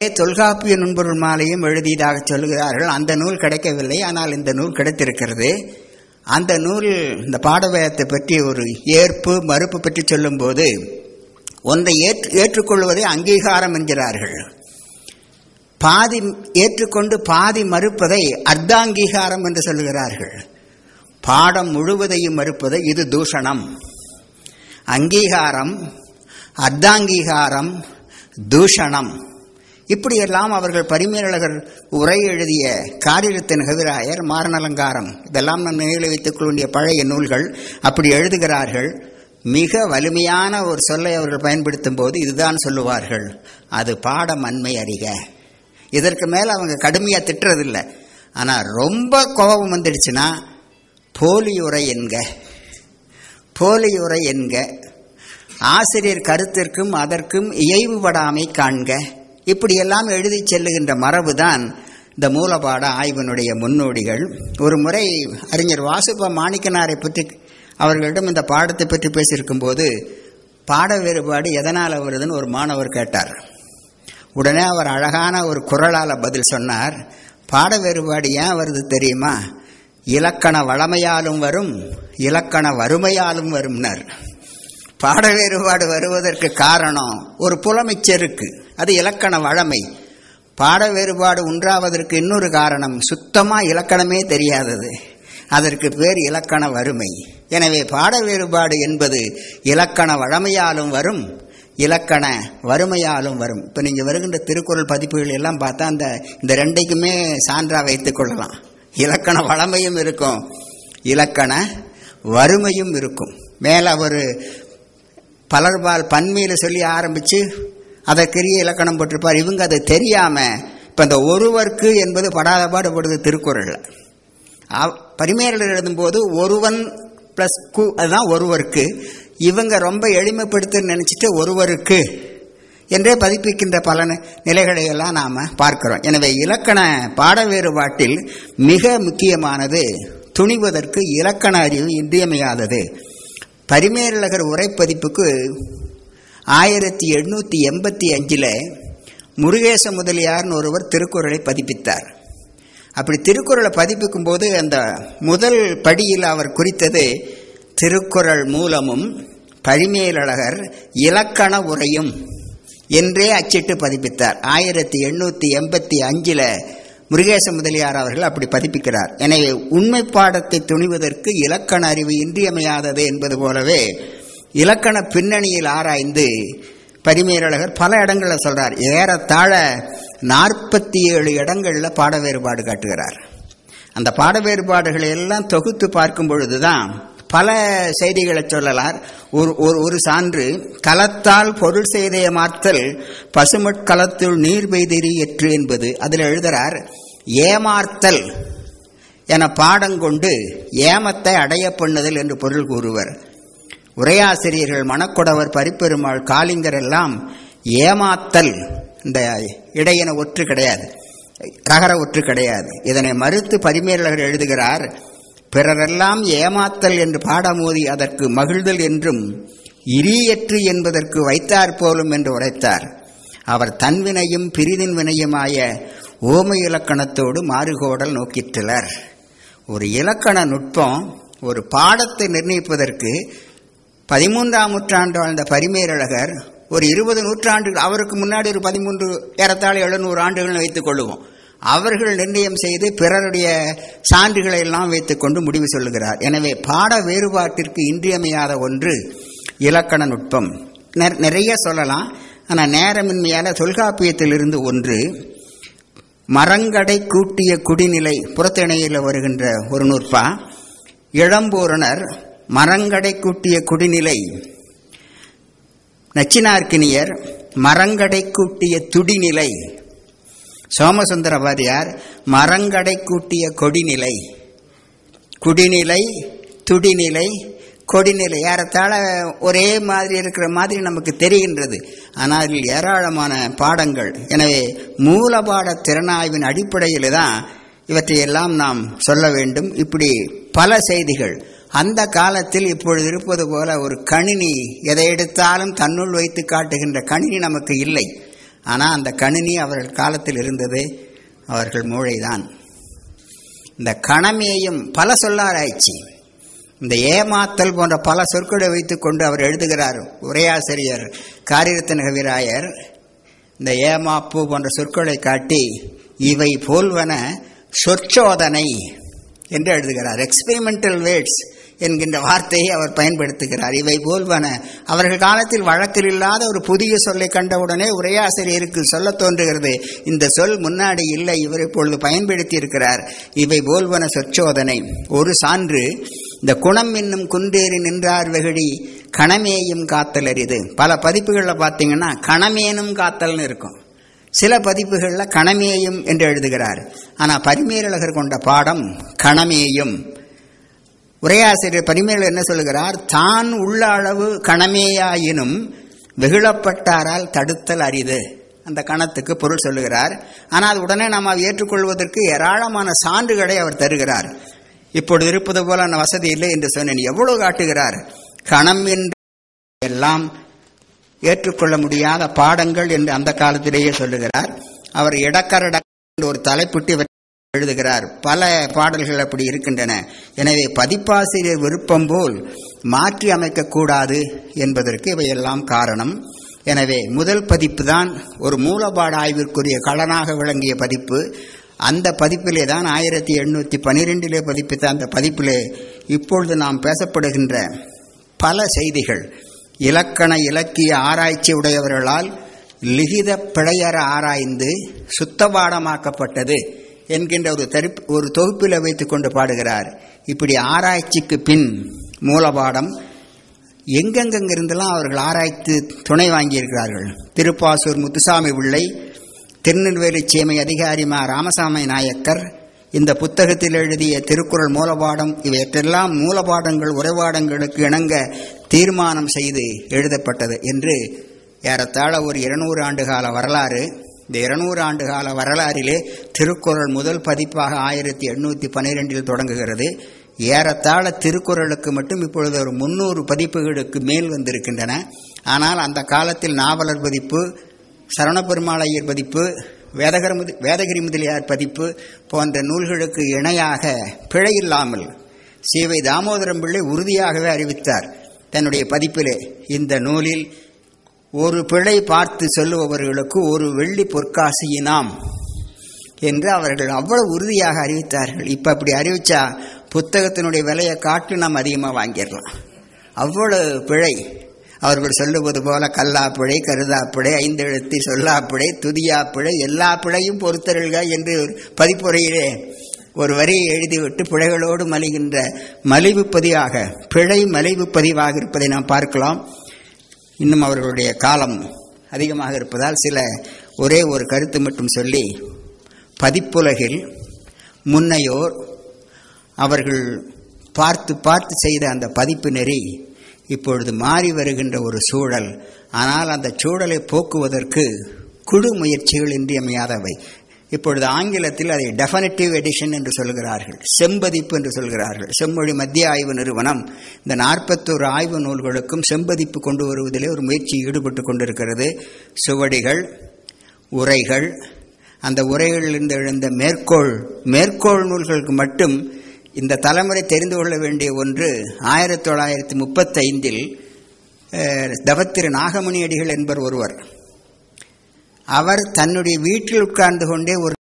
தொல்காப்பிய நுண்பொருள் மாலையும் எழுதியதாக சொல்கிறார்கள். அந்த நூல் கிடைக்கவில்லை. ஆனால் இந்த நூல் கிடைத்திருக்கிறது. அந்த நூல் இந்த பாடவயத்தை பற்றி ஒரு ஏற்பு மறுப்பு பற்றி சொல்லும்போது ஒன்றை ஏற்று ஏற்றுக்கொள்வதை அங்கீகாரம் என்கிறார்கள். பாதி ஏற்றுக்கொண்டு பாதி மறுப்பதை அர்த்தாங்கீகாரம் என்று சொல்லுகிறார்கள் பாடம் முழுவதையும் மறுப்பதை இது தூஷணம். அங்கீகாரம் அர்த்தாங்கீகாரம் தூஷணம். இப்படியெல்லாம் அவர்கள் பரிமேலழகர் உரை எழுதிய காரிடத்தின் கவிராயர் மாரணலங்காரம். இதெல்லாம் நம் நினைவில் வைத்துக் கொள்ள பழைய நூல்கள். அப்படி எழுதுகிறார்கள். மிக வலிமையான ஒரு சொல்லை அவர்கள் பயன்படுத்தும் போது இதுதான் சொல்லுவார்கள். அது பாடம் அண்மை அறிக. இதற்கு மேல அவங்க கடுமையா திட்டுறதில்லை. ஆனா ரொம்ப கோபம் வந்துடுச்சுன்னா போலியுரை என்க. போலியுரை என்க. ஆசிரியர் கருத்திற்கும் அதற்கும் இயைவுபடாமை காண்க. இப்படியெல்லாம் எழுதி செல்லுகின்ற மரபுதான் இந்த மூலபாட ஆய்வினுடைய முன்னோடிகள். ஒரு முறை அறிஞர் வாசுப மாணிக்கனாரை பற்றி அவர்களிடம் இந்த பாடத்தை பற்றி பேசியிருக்கும் போது பாட வேறுபாடு எதனால் வருதுன்னு ஒரு மாணவர் கேட்டார். உடனே அவர் அழகான ஒரு குரலால் பதில் சொன்னார். பாட வேறுபாடு ஏன் வருது தெரியுமா? இலக்கண வளமையாலும் வரும் இலக்கண வறுமையாலும் வரும்னர். பாட வேறுபாடு வருவதற்கு காரணம் ஒரு புலமைச்செருக்கு. அது இலக்கண வழமை. பாட வேறுபாடு உண்டாவதற்கு இன்னொரு காரணம் சுத்தமாக இலக்கணமே தெரியாதது. அதற்கு பேர் இலக்கண வறுமை. எனவே பாட வேறுபாடு என்பது இலக்கண வழமையாலும் வரும் இலக்கண வறுமையாலும் வரும். இப்போ நீங்கள் வருகின்ற திருக்குறள் பதிப்புகள் எல்லாம் பார்த்தா அந்த இந்த ரெண்டைக்குமே சான்றாக வைத்துக் கொள்ளலாம். இலக்கண வளமையும் இருக்கும் இலக்கண வறுமையும் இருக்கும். மேலே ஒரு பலர்பால் பன்மையில் சொல்லி ஆரம்பித்து அதற்கரிய இலக்கணம் போட்டிருப்பார். இவங்க அது தெரியாமல் இப்போ இந்த ஒருவர்க்கு என்பது படாத பாடுபடுது திருக்குறளில். பரிமேறில் எழுதும்போது ஒருவன் ப்ளஸ் கு அதுதான் ஒருவருக்கு. இவங்க ரொம்ப எளிமைப்படுத்துன்னு நினச்சிட்டு ஒருவருக்கு என்றே பதிப்பிக்கின்ற பல நிலைகளை எல்லாம் நாம் பார்க்கிறோம். எனவே இலக்கண பாட வேறுபாட்டில் மிக முக்கியமானது துணிவதற்கு இலக்கண அறிவு இன்றியமையாதது. பரிமேலழகர் உரைப்பதிப்புக்கு ஆயிரத்தி எண்ணூற்றி எண்பத்தி அஞ்சில் முருகேச முதலியார்னு ஒருவர் திருக்குறளை பதிப்பித்தார். அப்படி திருக்குறளை பதிப்பிக்கும் போது அந்த முதல் படியில் அவர் குறித்தது திருக்குறள் மூலமும் பரிமேலழகர் இலக்கண உரையும் என்றே அச்சிட்டு பதிப்பித்தார். ஆயிரத்தி எண்ணூற்றி எண்பத்தி அஞ்சில் முருகேச முதலியார் அவர்கள் அப்படி பதிப்பிக்கிறார். எனவே உண்மை பாடத்தை துணிவதற்கு இலக்கண அறிவு இன்றியமையாதது என்பது போலவே இலக்கண பின்னணியில் ஆராய்ந்து பரிமேலழகர் பல இடங்களில் சொல்கிறார் ஏறத்தாழ நாற்பத்தி ஏழு இடங்களில் பாட வேறுபாடு காட்டுகிறார். அந்த பாட வேறுபாடுகளை எல்லாம் தொகுத்து பார்க்கும் பொழுதுதான் பல செய்திகளை சொல்லலார். ஒரு ஒரு ஒரு சான்று கலத்தால் பொருள் செய்தைய மாற்றல் பசுமட்கலத்துள் நீர் பெய்திரி எற்று என்பது. அதில் எழுதுகிறார் ஏமாற்றல் என பாடங்கொண்டு ஏமத்தை அடைய பண்ணுதல் என்று பொருள் கூறுவர். உரையாசிரியர்கள் மணக்குடவர் பரிப்பெருமாள் காலிங்கர் எல்லாம் ஏமாத்தல். இந்த இடையின ஒற்று கிடையாது. ரகர ஒற்று கிடையாது. இதனை மறுத்து பரிமேலழகர் எழுதுகிறார் பிறரெல்லாம் ஏமாத்தல் என்று பாடமோதி அதற்கு மகிழ்தல் என்றும் இரியற்று என்பதற்கு வைத்தார் போலும் என்று உரைத்தார். அவர் தன்வினையும் பிரிதின் வினையுமாய ஓமை இலக்கணத்தோடு மாறுகோடல் நோக்கிற்றலர் ஒரு இலக்கண நுட்பம் ஒரு பாடத்தை நிர்ணயிப்பதற்கு பதிமூன்றாம் நூற்றாண்டு வாழ்ந்த பரிமேரழகர் ஒரு இருபது நூற்றாண்டுகள் அவருக்கு முன்னாடி ஒரு பதிமூன்று ஏறத்தாழ எழுநூறு ஆண்டுகள்னு வைத்துக் கொள்ளுவோம் அவர்கள் நிர்ணயம் செய்து பிறருடைய சான்றுகளை எல்லாம் வைத்துக்கொண்டு முடிவு சொல்லுகிறார். எனவே பாட வேறுபாட்டிற்கு இன்றியமையாத ஒன்று இலக்கண நுட்பம். நிறைய சொல்லலாம். ஆனால் நேரமின்மையான தொல்காப்பியத்திலிருந்து ஒன்று மரங்கடை கூட்டிய குடிநிலை புறத்திணையில் வருகின்ற ஒரு நூற்பா. இளம்பூரணர் மரங்கடை கூட்டிய குடிநிலை. நச்சினார்க்கினியர் மரங்கடை கூட்டிய துடிநிலை. சோமசுந்தர வாரியார் மரங்கடை கூட்டிய கொடிநிலை. குடிநிலை துடிநிலை கொடிநிலை. ஏறத்தாழ ஒரே மாதிரி இருக்கிற மாதிரி நமக்கு தெரிகின்றது. ஆனால் அதில் ஏராளமான பாடங்கள். எனவே மூலபாட திறனாய்வின் அடிப்படையில் தான் இவற்றையெல்லாம் நாம் சொல்ல வேண்டும். இப்படி பல செய்திகள். அந்த காலத்தில் இப்பொழுது இருப்பது போல ஒரு கணினி எதை எடுத்தாலும் தன்னுள் வைத்து காட்டுகின்ற கணினி நமக்கு இல்லை. ஆனால் அந்த கணினி அவர்கள் காலத்தில் இருந்தது அவர்கள் மூளைதான். இந்த கணமேயும் பல சொல்லாராய்ச்சி. இந்த ஏமாத்தல் போன்ற பல சொற்களை வைத்துக்கொண்டு அவர் எழுதுகிறார். உரையாசிரியர் காரிரத்தன கவிராயர் இந்த ஏமாப்பு போன்ற சொற்களை காட்டி இவை போல்வன சொற்சோதனை என்று எழுதுகிறார். எக்ஸ்பெரிமெண்டல் வேர்ட்ஸ் என்கின்ற வார்த்தையை அவர் பயன்படுத்துகிறார். இவை போல்வன அவர்கள் காலத்தில் வழக்கில் இல்லாத ஒரு புதிய சொல்லை கண்டவுடனே உரையாசிரியருக்கு சொல்ல தோன்றுகிறது. இந்த சொல் முன்னாடி இல்லை இவர் இப்பொழுது பயன்படுத்தி இருக்கிறார் இவை போல்வன சொற்சோதனை. ஒரு சான்று இந்த குணம் என்னும் குன்றேறி நின்றார் வெகுடி கணமேயும் காத்தல் அரிது பல பதிப்புகளில் பார்த்தீங்கன்னா கணமேனும் காத்தல்னு இருக்கும். சில பதிப்புகளில் கணமேயும் என்று எழுதுகிறார். ஆனால் பரிமேலழகர் கொண்ட பாடம் கணமேயும். உரையாசிரியர் பரிமேல் என்ன சொல்கிறார் தான் உள்ள அளவு கணமேயாயினும் வெகுளப்பட்டாரால் தடுத்தல் அரிது. அந்த கணத்துக்கு பொருள் சொல்லுகிறார். ஆனால் உடனே நாம் ஏற்றுக்கொள்வதற்கு ஏராளமான சான்றுகளை அவர் தருகிறார். இப்பொழுது இருப்பது போல வசதி இல்லை என்று சொன்னேன். எவ்வளவு காட்டுகிறார்? கணம் என்று எல்லாம் ஏற்றுக்கொள்ள முடியாத பாடங்கள் என்று அந்த காலத்திலேயே சொல்லுகிறார். அவர் இடக்கரட ஒரு தலைப்பிட்டு எழுதுகிறார். பல பாடல்கள் அப்படி இருக்கின்றன. எனவே பதிப்பாசிரியர் விருப்பம் போல் மாற்றி அமைக்கக்கூடாது என்பதற்கு இவையெல்லாம் காரணம். எனவே முதல் பதிப்பு தான் ஒரு மூலபாட ஆய்விற்குரிய களனாக விளங்கிய பதிப்பு. அந்த பதிப்பிலே தான் ஆயிரத்தி எண்ணூற்றி பனிரெண்டிலே பதிப்பித்த அந்த பதிப்பிலே இப்பொழுது நாம் பேசப்படுகின்ற பல செய்திகள். இலக்கண இலக்கிய ஆராய்ச்சி உடையவர்களால் லிகித பிழையற ஆராய்ந்து சுத்தபாடமாக்கப்பட்டது. என்கின்ற ஒரு தரிப்பு ஒரு தொகுப்பில் வைத்துக் கொண்டு பாடுகிறார். இப்படி ஆராய்ச்சிக்கு பின் மூலபாடம் எங்கெங்கெங்கிருந்தெல்லாம் அவர்கள் ஆராய்த்து துணை வாங்கியிருக்கிறார்கள். திருப்பாசூர் முத்துசாமி பிள்ளை திருநெல்வேலி சேமை அதிகாரி மா ராமசாமி நாயக்கர் இந்த புத்தகத்தில் எழுதிய திருக்குறள் மூலபாடம் இவற்றெல்லாம் மூலபாடங்கள் உரைபாடங்களுக்கு இணங்க தீர்மானம் செய்து எழுதப்பட்டது என்று ஏறத்தாழ ஒரு இருநூறு ஆண்டு கால வரலாறு இந்த இருநூறு ஆண்டு கால வரலாறிலே திருக்குறள் முதல் பதிப்பாக ஆயிரத்தி எண்ணூற்றி பனிரெண்டில் தொடங்குகிறது. ஏறத்தாழ திருக்குறளுக்கு மட்டும் இப்பொழுது ஒரு முன்னூறு பதிப்புகளுக்கு மேல் வந்திருக்கின்றன. ஆனால் அந்த காலத்தில் நாவலர் பதிப்பு சரணபெருமாளையர் பதிப்பு வேதகர வேதகிரி முதலியார் பதிப்பு போன்ற நூல்களுக்கு இணையாக பிழை இல்லாமல் சீவை தாமோதரம் பிள்ளை உறுதியாகவே அறிவித்தார். தன்னுடைய பதிப்பிலே இந்த நூலில் ஒரு பிழை பார்த்து சொல்லுபவர்களுக்கு ஒரு வெள்ளி பொற்காசியினாம் என்று அவர்கள் அவ்வளவு உறுதியாக அறிவித்தார்கள். இப்போ அப்படி அறிவிச்சா புத்தகத்தினுடைய விலையை காட்டு நாம் அதிகமாக வாங்கிடலாம். அவ்வளவு பிழை. அவர்கள் சொல்லுவது போல கல்லா பிழை கருதா பிழை ஐந்தெழுத்தி சொல்லா பிழை துதியா பிழை எல்லா பிழையும் பொறுத்தருள்க என்று பதிப்புரையிலே ஒரு வரியை எழுதிவிட்டு பிழைகளோடு மலிகின்ற மலிவு பதிவாக பிழை மலிவு பதிவாக இருப்பதை நாம் பார்க்கலாம். இன்னும் அவர்களுடைய காலம் அதிகமாக இருப்பதால் சில ஒரே ஒரு கருத்து மட்டும் சொல்லி பதிப்புலகில் முன்னையோர் அவர்கள் பார்த்து பார்த்து செய்த அந்த பதிப்பு நெறி இப்பொழுது மாறி வருகின்ற ஒரு சூழல். ஆனால் அந்த சூழலை போக்குவதற்கு குழு முயற்சிகள் இன்றியமையாதவை. இப்பொழுது ஆங்கிலத்தில் அதை டெஃபனட்டிவ் எடிஷன் என்று சொல்கிறார்கள் செம்பதிப்பு என்று சொல்கிறார்கள். செம்மொழி மத்திய ஆய்வு நிறுவனம் இந்த நாற்பத்தோரு ஆய்வு நூல்களுக்கும் செம்பதிப்பு கொண்டு வருவதிலே ஒரு முயற்சி ஈடுபட்டு கொண்டிருக்கிறது. சுவடிகள் உரைகள் அந்த உரைகளிலிருந்து எழுந்த மேற்கோள் மேற்கோள் நூல்களுக்கு மட்டும் இந்த தலைமுறை தெரிந்து கொள்ள வேண்டிய ஒன்று ஆயிரத்தி தொள்ளாயிரத்தி முப்பத்தைந்தில் தவத்திரு நாகமணி அடிகள் ஒருவர் அவர் தன்னுடைய வீட்டில் உட்கார்ந்து கொண்டே ஒரு